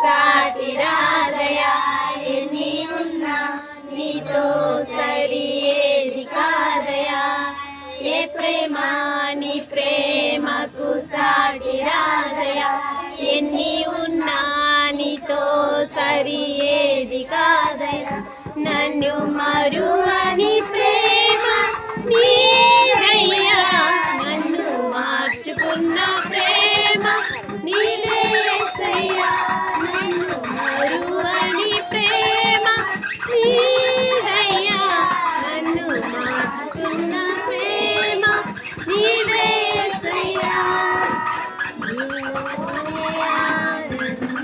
సాటి రాదయా ఎన్ని ఉన్నా నీతో సరి ఏది కాదయా ఏ ప్రేమ మరువని ప్రేమ నీదయ్యా నన్ను మార్చుకున్న ప్రేమ నీదేసయ్యా నన్ను మరువని ప్రేమ నీదయ్యా నన్ను మార్చుకున్న ప్రేమ నీదేసయ్యా నీలోనే ఆనందం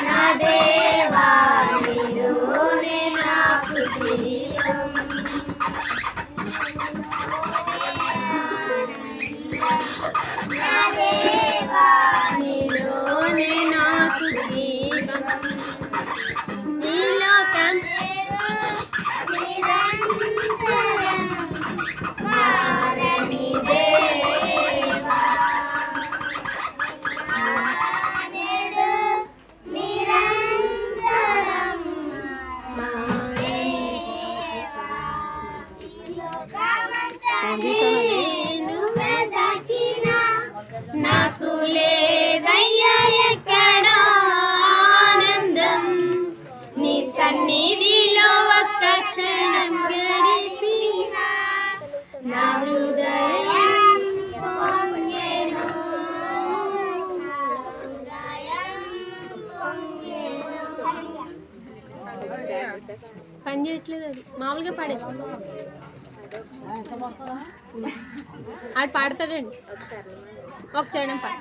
నా దేవా నాకు లేదయ్యా ఎక్కడ ఆనందం? నీ సన్నిధిలో ఒక్క క్షణం నా హృదయం పొంగెను. పని చేయట్లేదు అది. మామూలుగా పడే. ఆడు పాడతాడండి. ఒక చేయడం పాడు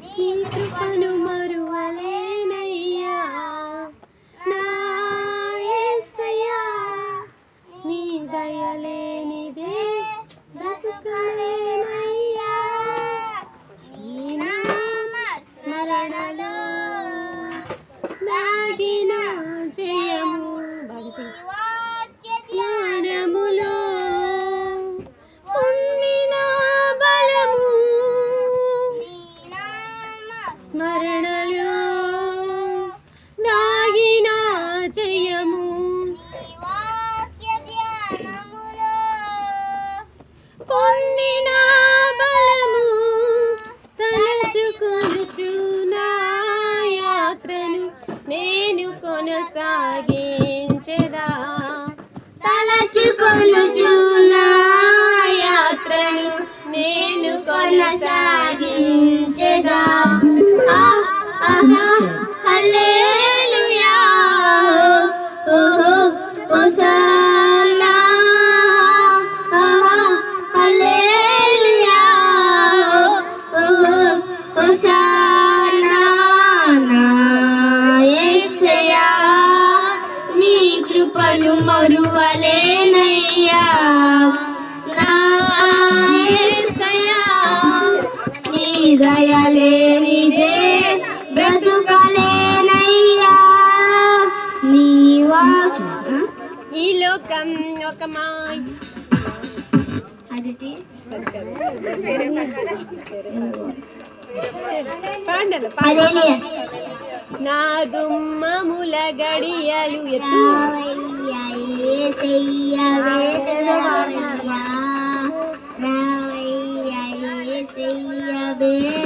నీ కృపను దయలేనిదే బ్రతుకలేనయ్యా. నీ నామ స్మరణలో దాగిన జయము భక్తి జ్ఞానములో పొందిన బలము. స్మరణలో తలచుకొనుచు నా యాత్రను నేను కొనసాగించగా నీ దయలేనిదే బ్రతుకలేనయ్యా నీవా ఈ లోకం ఒక మాయ అది పాండలు పాండలు నా గుమ్మముల గడియలు ఎత్తు bé